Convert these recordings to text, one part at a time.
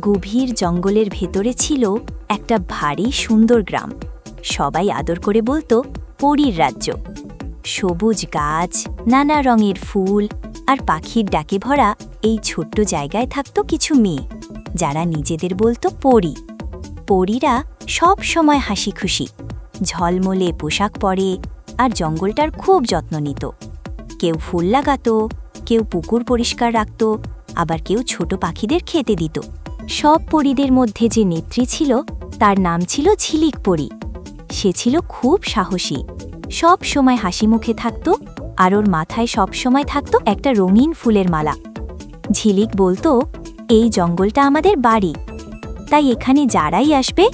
গভীর জঙ্গলের ভেতরে ছিল একটা ভারী সুন্দর গ্রাম। সবাই আদর করে বলতো, পরীর রাজ্য। সবুজ গাছ, নানা রঙের ফুল আর পাখির ডাকে ভরা এই ছোট্ট জায়গায় থাকত কিছু মেয়ে, যারা নিজেদের বলতো পরী। পরীরা সব সময় হাসি খুশি ঝলমলে পোশাক পরে আর জঙ্গলটার খুব যত্ন নিত। কেউ ফুল লাগাতো, কেউ পুকুর পরিষ্কার রাখত, আবার কেউ ছোট পাখিদের খেতে দিত। সব পরীদের মধ্যে যে নেত্রী ছিল, তার নাম ছিল ঝিলিক পরী। সে ছিল খুব সাহসী। সব সময় হাসি মুখে থাকত আর ওর মাথায় সব সময় থাকত একটা রঙিন ফুলের মালা। ঝিলিক বলতো, এই জঙ্গলটা আমাদের বাড়ি। তাই এখানে যারাই আসবে,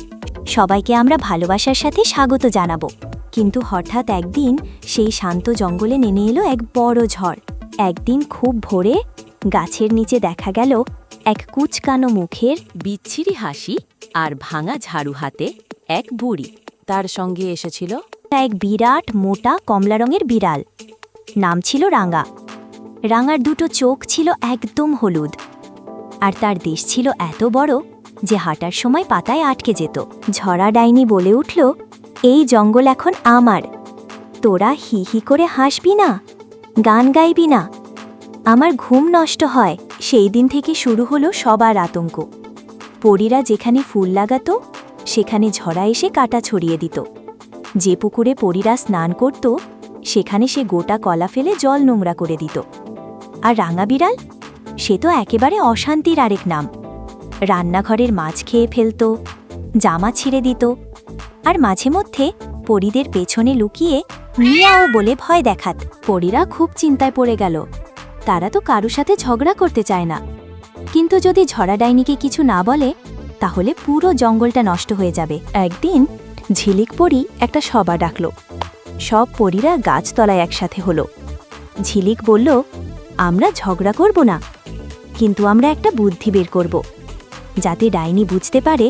সবাইকে আমরা ভালোবাসার সাথে স্বাগত জানাব। কিন্তু হঠাৎ একদিন সেই শান্ত জঙ্গলে নেমে এলো এক বড় ঝড়। একদিন খুব ভোরে গাছের নিচে দেখা গেল এক কুচকানো মুখের বিচ্ছিরি হাসি আর ভাঙা ঝাড়ু হাতে এক বুড়ি। তার সঙ্গে এসেছিল এক বিরাট মোটা কমলা রঙের বিড়াল। নাম ছিল রাঙা। রাঙার দুটো চোখ ছিল একদম হলুদ। আর তার দেশ ছিল এত বড় যে হাঁটার সময় পাতায় আটকে যেত। ঝরা ডাইনি বলে উঠল, এই জঙ্গল এখন আমার। তোরা হি হি করে হাসবি না, গান গাইবি না আমার ঘুম নষ্ট হয়, সেই দিন থেকে শুরু হলো সবার আতঙ্ক। পরীরা যেখানে ফুল লাগাতো, সেখানে ঝরা এসে কাটা ছড়িয়ে দিত। যে পুকুরে পরীরা স্নান করত, সেখানে সে গোটা কলা ফেলে জল নোংরা করে দিত। আর রাঙা বিড়াল? সে তো একেবারে অশান্তির আরেক নাম। রান্নাঘরের মাছ খেয়ে ফেলত, জামা ছিঁড়ে দিত। আর মাঝে মধ্যে পরীদের পেছনে লুকিয়ে মিয়াও বলে ভয় দেখাত। পরীরা খুব চিন্তায় পড়ে গেল। তারা তো কারু সাথে ঝগড়া করতে চায় না। কিন্তু যদি ঝরা ডাইনিকে কিছু না বলে, তাহলে পুরো জঙ্গলটা নষ্ট হয়ে যাবে। একদিন ঝিলিক পরি একটা সভা ডাকল। সব পরীরা গাছতলায় একসাথে হলো। ঝিলিক বলল, আমরা ঝগড়া করব না, কিন্তু আমরা একটা বুদ্ধি বের করব। যাতে ডাইনি বুঝতে পারে,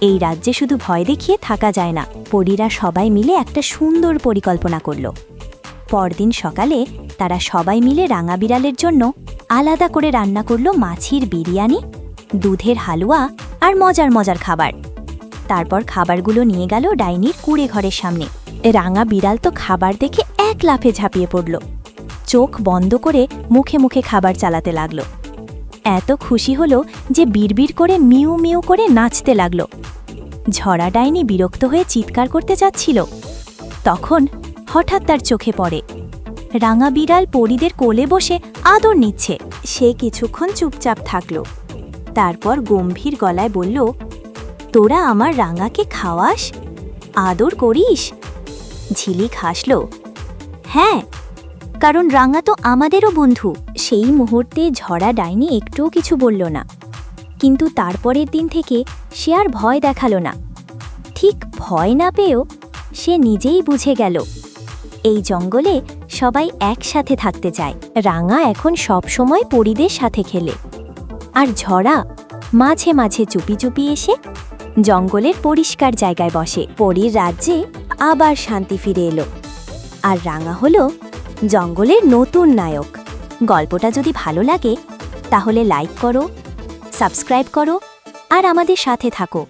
এই রাজ্যে শুধু ভয় দেখিয়ে থাকা যায় না। পরীরা সবাই মিলে একটা সুন্দর পরিকল্পনা করল। পরদিন সকালে তারা সবাই মিলে রাঙা বিড়ালের জন্য আলাদা করে রান্না করল মাছির বিরিয়ানি, দুধের হালুয়া আর মজার মজার খাবার। তারপর খাবারগুলো নিয়ে গেল ডাইনির কুড়ে ঘরের সামনে। রাঙা বিড়াল তো খাবার দেখে এক লাফে ঝাঁপিয়ে পড়ল। চোখ বন্ধ করে মুখে মুখে খাবার চালাতে লাগল। এত খুশি হলো যে বিড়বিড় করে মিউ মিউ করে নাচতে লাগল। ঝরা ডাইনি বিরক্ত হয়ে চিৎকার করতে যাচ্ছিল তখন হঠাৎ তার চোখে পড়ে। রাঙা বিড়াল পরীদের কোলে বসে আদর নিচ্ছে। সে কিছুক্ষণ চুপচাপ থাকল। তারপর গম্ভীর গলায় বলল, তোরা আমার রাঙাকে খাওয়াস? আদর করিস? ঝিলিক হাসল হ্যাঁ কারণ রাঙা তো আমাদেরও বন্ধু। সেই মুহূর্তে ঝরা ডাইনি একটুও কিছু বলল না। কিন্তু তারপরের দিন থেকে সে আর ভয় দেখাল না। ঠিক ভয় না পেয়েও সে নিজেই বুঝে গেল। এই জঙ্গলে সবাই একসাথে থাকতে চায়। রাঙা এখন সব সময় পরিদের সাথে খেলে। আর ঝরা মাঝে মাঝে চুপি চুপি এসে জঙ্গলের পরিষ্কার জায়গায় বসে। পরীর রাজ্যে আবার শান্তি ফিরে এলো। আর রাঙা হলো জঙ্গলের নতুন নায়ক। গল্পটা যদি ভালো লাগে, তাহলে লাইক করো, সাবস্ক্রাইব করো, আর আমাদের সাথে থাকো।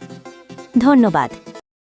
ধন্যবাদ।